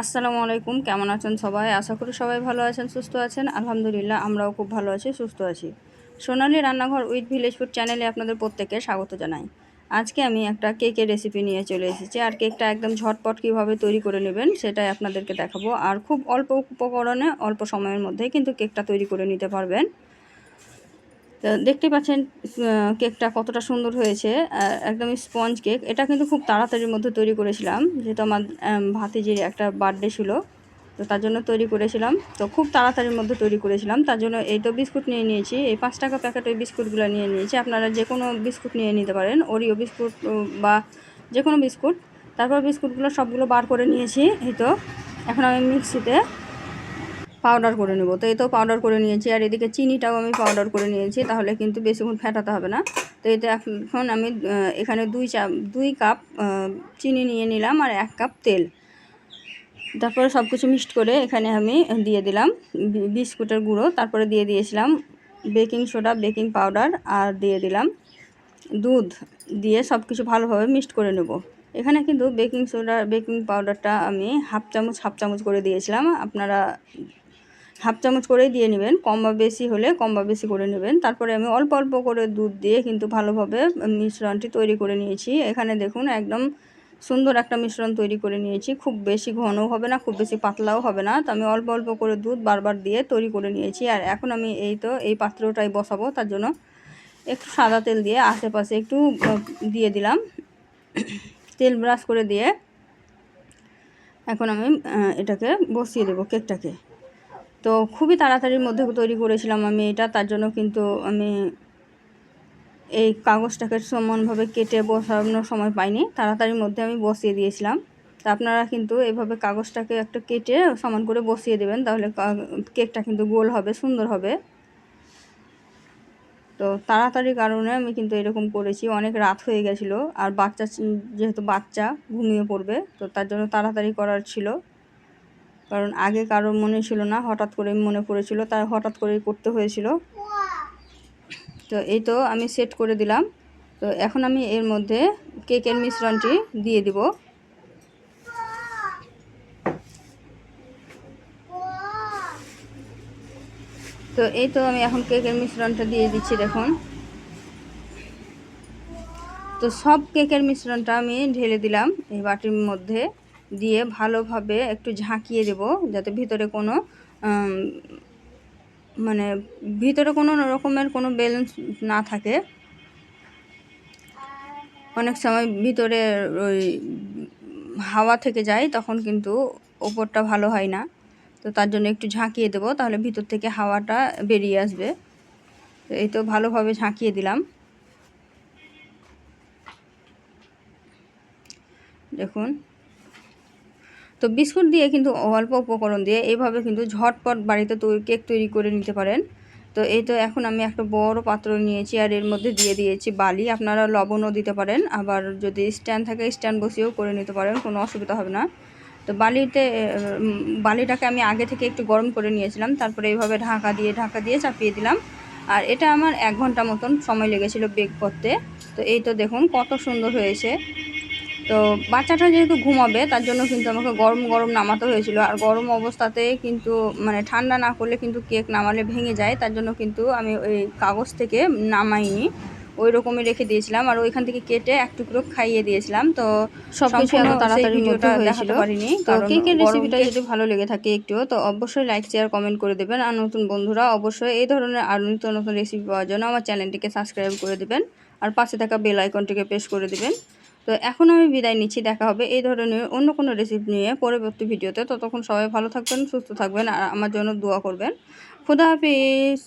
আসসালামু আলাইকুম, কেমন আছেন সবাই? আশা করি সবাই ভালো আছেন, সুস্থ আছেন। আলহামদুলিল্লাহ, আমরাও খুব ভালো আছি, সুস্থ আছি। সোনালি রান্নাঘর উইথ ভিলেজ ফুড চ্যানেলে আপনাদের প্রত্যেককে স্বাগত জানাই। আজকে আমি একটা কেকের রেসিপি নিয়ে চলে এসেছি। আর কেকটা একদম ঝটপট কীভাবে তৈরি করে নেবেন, সেটাই আপনাদেরকে দেখাবো। আর খুব অল্প উপকরণে, অল্প সময়ের মধ্যে কিন্তু কেকটা তৈরি করে নিতে পারবেন। তো দেখতে পাচ্ছেন কেকটা কতটা সুন্দর হয়েছে একদম স্পঞ্জ কেক। এটা কিন্তু খুব তাড়াতাড়ির মধ্যে তৈরি করেছিলাম যেহেতু আমার আম, ভাতিজির একটা বার্থডে ছিল তো তার জন্য তৈরি করেছিলাম। তো খুব তাড়াতাড়ির মধ্যে তৈরি করেছিলাম তার জন্য এই তো বিস্কুট নিয়ে নিয়েছি এই পাঁচ টাকা প্যাকেট ওই বিস্কুটগুলো নিয়ে নিয়েছি। আপনারা যে কোনো বিস্কুট নিয়ে নিতে পারেন ওরিও বিস্কুট বা যে কোনো বিস্কুট। তারপর বিস্কুটগুলো সবগুলো বার করে নিয়েছি এই তো। এখন আমি মিক্সিতে পাউডার করে নেব। তো এই তো পাউডার করে নিয়েছি। আর এদিকে চিনিটাও আমি পাউডার করে নিয়েছি, তাহলে কিন্তু বেশিক্ষণ ফেটাতে হবে না। তো এতে এখন আমি এখানে দুই চা, দুই কাপ চিনি নিয়ে নিলাম আর এক কাপ তেল। তারপরে সব কিছু মিক্সড করে এখানে আমি দিয়ে দিলাম বিস্কুটের গুঁড়ো। তারপরে দিয়ে দিয়েছিলাম বেকিং সোডা বেকিং পাউডার আর দিয়ে দিলাম দুধ। দিয়ে সব কিছু ভালোভাবে মিক্সড করে নেব। এখানে কিন্তু বেকিং সোডা বেকিং পাউডারটা আমি হাফ চামচ হাফ চামচ করে দিয়েছিলাম। আপনারা হাফ চামচ করেই দিয়ে নেবেন, কম বা বেশি হলে কম বা বেশি করে নেবেন। তারপরে আমি অল্প অল্প করে দুধ দিয়ে কিন্তু ভালোভাবে মিশ্রণটি তৈরি করে নিয়েছি। এখানে দেখুন একদম সুন্দর একটা মিশ্রণ তৈরি করে নিয়েছি। খুব বেশি ঘনও হবে না, খুব বেশি পাতলাও হবে না। তো আমি অল্প অল্প করে দুধ বারবার দিয়ে তৈরি করে নিয়েছি। আর এখন আমি এই তো, এই পাত্রটাই বসাবো। তার জন্য একটু সাদা তেল দিয়ে আশেপাশে একটু দিয়ে দিলাম। তেল ব্রাশ করে দিয়ে এখন আমি এটাকে বসিয়ে দেবো কেকটাকে। তো খুবই তাড়াতাড়ির মধ্যে তৈরি করেছিলাম আমি এটা, তার জন্য কিন্তু আমি এই কাগজটাকে সমানভাবে কেটে বসানোর সময় পাইনি, তাড়াতাড়ির মধ্যে আমি বসিয়ে দিয়েছিলাম। তা আপনারা কিন্তু এভাবে কাগজটাকে একটা কেটে সমান করে বসিয়ে দেবেন, তাহলে কেকটা কিন্তু গোল হবে, সুন্দর হবে। তো তাড়াতাড়ির কারণে আমি কিন্তু এরকম করেছি, অনেক রাত হয়ে গেছিল, আর বাচ্চা, যেহেতু বাচ্চা ঘুমিয়ে পড়বে, তো তার জন্য তাড়াতাড়ি করার ছিল। কারণ আগে কারোর মনে ছিল না, হঠাৎ করে মনে পড়েছিল তার হঠাৎ করেই করতে হয়েছিল। তো এই তো আমি সেট করে দিলাম। তো এখন আমি এর মধ্যে কেকের মিশ্রণটি দিয়ে দিব। তো এই তো আমি এখন কেকের মিশ্রণটা দিয়ে দিচ্ছি, দেখুন। তো সব কেকের মিশ্রণটা আমি ঢেলে দিলাম এই বাটির মধ্যে। দিয়ে ভালোভাবে একটু ঝাঁকিয়ে দেব যাতে ভিতরে কোনো মানে ভিতরে কোনো রকমের কোনো ব্যালেন্স না থাকে। অনেক সময় ভিতরে ওই হাওয়া থেকে যায় তখন কিন্তু ওপরটা ভালো হয় না। তো তার জন্য একটু ঝাঁকিয়ে দেবো তাহলে ভিতর থেকে হাওয়াটা বেরিয়ে আসবে। এই তো ভালোভাবে ঝাঁকিয়ে দিলাম। দেখুন। তো বিস্কুট দিয়ে কিন্তু অল্প উপকরণ দিয়ে এইভাবে কিন্তু ঝটপট বাড়িতে তৈরি কেক তৈরি করে নিতে পারেন। তো এই তো এখন আমি একটা বড় পাত্র নিয়েছি আর এর মধ্যে দিয়ে দিয়েছি বালি। আপনারা লবণও দিতে পারেন, আবার যদি স্ট্যান্ড থাকে স্ট্যান্ড বসিয়েও করে নিতে পারেন, কোনো অসুবিধা হবে না। তো বালিতে বালিটাকে আমি আগে থেকে একটু গরম করে নিয়েছিলাম, তারপরে এইভাবে ঢাকা দিয়ে ঢাকা দিয়ে চাপিয়ে দিলাম। আর এটা আমার এক ঘণ্টা মতন সময় লেগেছিল বেক করতে। তো এই তো দেখুন কত সুন্দর হয়েছে। তো বাচ্চাটা যেহেতু ঘুমাবে তার জন্য কিন্তু আমাকে গরম গরম নামাতে হয়েছিল। আর গরম অবস্থাতে কিন্তু মানে ঠান্ডা না করলে কিন্তু কেক নামালে ভেঙে যায় তার জন্য কিন্তু আমি ওই কাগজ থেকে নামাইনি। ওই রকমই রেখে দিয়েছিলাম আর ওইখান থেকে কেটে এক টুকরো খাইয়ে দিয়েছিলাম। তো সবকিছু সম্পূর্ণ এত তাড়াতাড়ি ভিডিওটা দেখাতে পারিনি তো কেকের রেসিপিটা যদি ভালো লেগে থাকে একটুও তো অবশ্যই লাইক শেয়ার কমেন্ট করে দেবেন। আর নতুন বন্ধুরা অবশ্যই এই ধরনের আরও নিত্য নতুন রেসিপি পাওয়ার জন্য আমার চ্যানেলটিকে সাবস্ক্রাইব করে দেবেন। আর পাশে থাকা বেল আইকনটিকে প্রেস করে দেবেন। তো এখন আমি বিদায় নিচ্ছি, দেখা হবে এই ধরনের অন্য কোনো রেসিপি নিয়ে পরবর্তী ভিডিওতে। ততক্ষণ সবাই ভালো থাকবেন, সুস্থ থাকবেন, আর আমার জন্য দোয়া করবেন। খুদা হাফিজ!